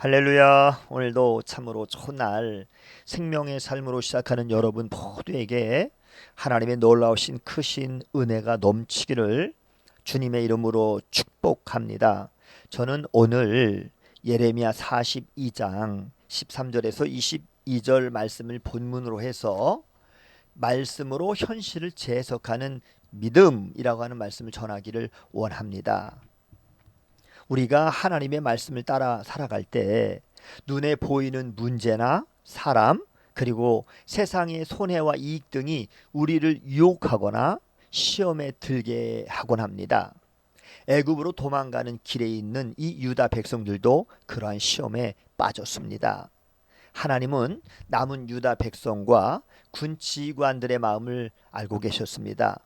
할렐루야. 오늘도 참으로 좋은 날 생명의 삶으로 시작하는 여러분 모두에게 하나님의 놀라우신 크신 은혜가 넘치기를 주님의 이름으로 축복합니다. 저는 오늘 예레미야 42장 13절에서 22절 말씀을 본문으로 해서 말씀으로 현실을 재해석하는 믿음이라고 하는 말씀을 전하기를 원합니다. 우리가 하나님의 말씀을 따라 살아갈 때 눈에 보이는 문제나 사람 그리고 세상의 손해와 이익 등이 우리를 유혹하거나 시험에 들게 하곤 합니다. 애굽으로 도망가는 길에 있는 이 유다 백성들도 그러한 시험에 빠졌습니다. 하나님은 남은 유다 백성과 군 지휘관들의 마음을 알고 계셨습니다.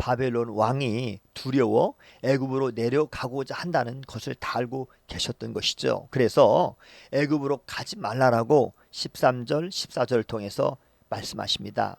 바벨론 왕이 두려워 애굽으로 내려가고자 한다는 것을 다 알고 계셨던 것이죠. 그래서 애굽으로 가지 말라라고 13절, 14절 통해서 말씀하십니다.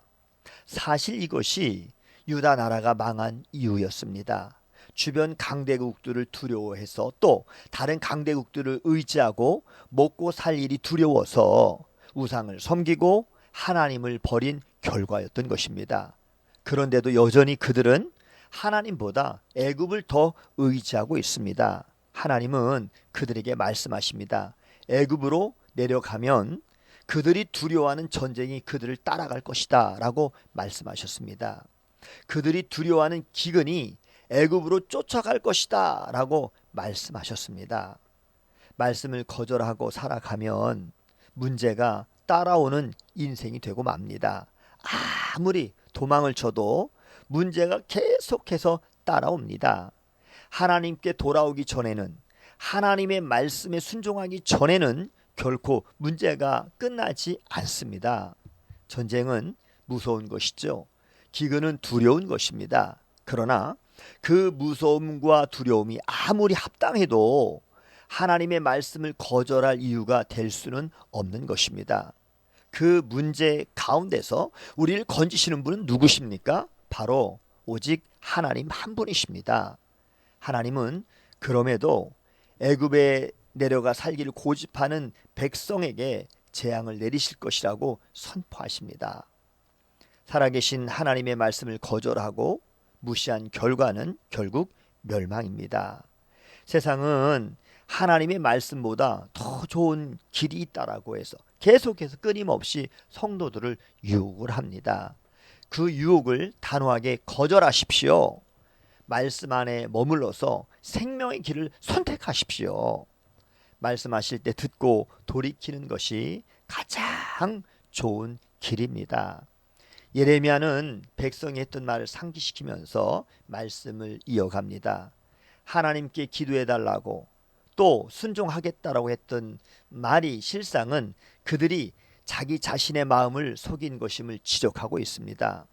사실 이것이 유다 나라가 망한 이유였습니다. 주변 강대국들을 두려워해서 또 다른 강대국들을 의지하고 먹고 살 일이 두려워서 우상을 섬기고 하나님을 버린 결과였던 것입니다. 그런데도 여전히 그들은 하나님보다 애굽을 더 의지하고 있습니다. 하나님은 그들에게 말씀하십니다. 애굽으로 내려가면 그들이 두려워하는 전쟁이 그들을 따라갈 것이다라고 말씀하셨습니다. 그들이 두려워하는 기근이 애굽으로 쫓아갈 것이다라고 말씀하셨습니다. 말씀을 거절하고 살아가면 문제가 따라오는 인생이 되고 맙니다. 아무리 도망을 쳐도 문제가 계속해서 따라옵니다. 하나님께 돌아오기 전에는 하나님의 말씀에 순종하기 전에는 결코 문제가 끝나지 않습니다. 전쟁은 무서운 것이죠. 기근은 두려운 것입니다. 그러나 그 무서움과 두려움이 아무리 합당해도 하나님의 말씀을 거절할 이유가 될 수는 없는 것입니다. 그 문제 가운데서 우리를 건지시는 분은 누구십니까? 바로 오직 하나님 한 분이십니다. 하나님은 그럼에도 애굽에 내려가 살기를 고집하는 백성에게 재앙을 내리실 것이라고 선포하십니다. 살아계신 하나님의 말씀을 거절하고 무시한 결과는 결국 멸망입니다. 세상은 하나님의 말씀보다 더 좋은 길이 있다라고 해서 계속해서 끊임없이 성도들을 유혹을 합니다. 그 유혹을 단호하게 거절하십시오. 말씀 안에 머물러서 생명의 길을 선택하십시오. 말씀하실 때 듣고 돌이키는 것이 가장 좋은 길입니다. 예레미야는 백성이 했던 말을 상기시키면서 말씀을 이어갑니다. 하나님께 기도해 달라고 또 순종하겠다라고 했던 말이 실상은 그들이 자기 자신의 마음을 속인 것임을 지적하고 있습니다.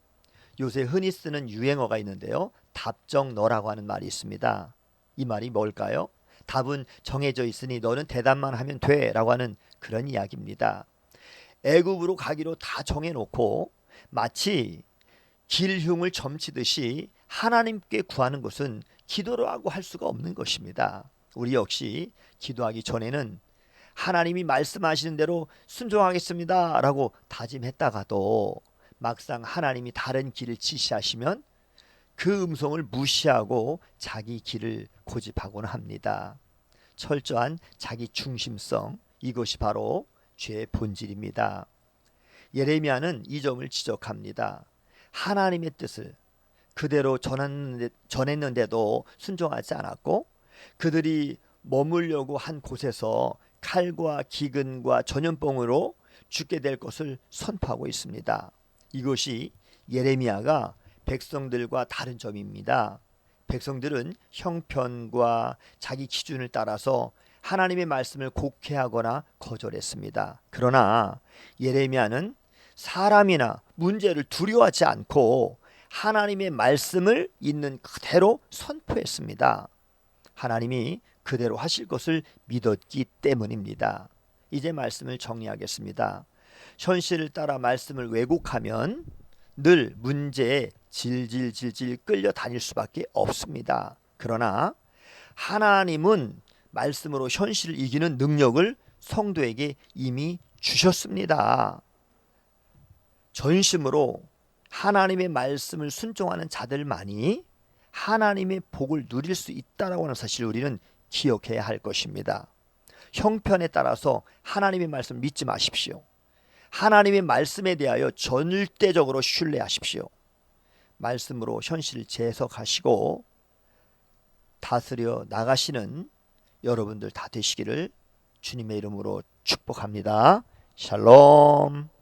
요새 흔히 쓰는 유행어가 있는데요. 답정 너라고 하는 말이 있습니다. 이 말이 뭘까요? 답은 정해져 있으니 너는 대답만 하면 돼라고 하는 그런 이야기입니다. 애굽으로 가기로 다 정해놓고 마치 길흉을 점치듯이 하나님께 구하는 것은 기도로 하고 할 수가 없는 것입니다. 우리 역시 기도하기 전에는 하나님이 말씀하시는 대로 순종하겠습니다. 라고 다짐했다가도 막상 하나님이 다른 길을 지시하시면 그 음성을 무시하고 자기 길을 고집하곤 합니다. 철저한 자기 중심성 이것이 바로 죄의 본질입니다. 예레미야는 이 점을 지적합니다. 하나님의 뜻을 그대로 전했는데도 순종하지 않았고 그들이 머물려고 한 곳에서 칼과 기근과 전염병으로 죽게 될 것을 선포하고 있습니다. 이것이 예레미야가 백성들과 다른 점입니다. 백성들은 형편과 자기 기준을 따라서 하나님의 말씀을 곡해하거나 거절했습니다. 그러나 예레미야는 사람이나 문제를 두려워하지 않고 하나님의 말씀을 있는 그대로 선포했습니다. 하나님이 그대로 하실 것을 믿었기 때문입니다. 이제 말씀을 정리하겠습니다. 현실을 따라 말씀을 왜곡하면 늘 문제에 질질질질 끌려 다닐 수밖에 없습니다. 그러나 하나님은 말씀으로 현실을 이기는 능력을 성도에게 이미 주셨습니다. 전심으로 하나님의 말씀을 순종하는 자들만이 하나님의 복을 누릴 수 있다라고 하는 사실을 우리는 기억해야 할 것입니다. 형편에 따라서 하나님의 말씀 믿지 마십시오. 하나님의 말씀에 대하여 절대적으로 신뢰하십시오. 말씀으로 현실 재석하시고 다스려 나가시는 여러분들 다 되시기를 주님의 이름으로 축복합니다. 샬롬.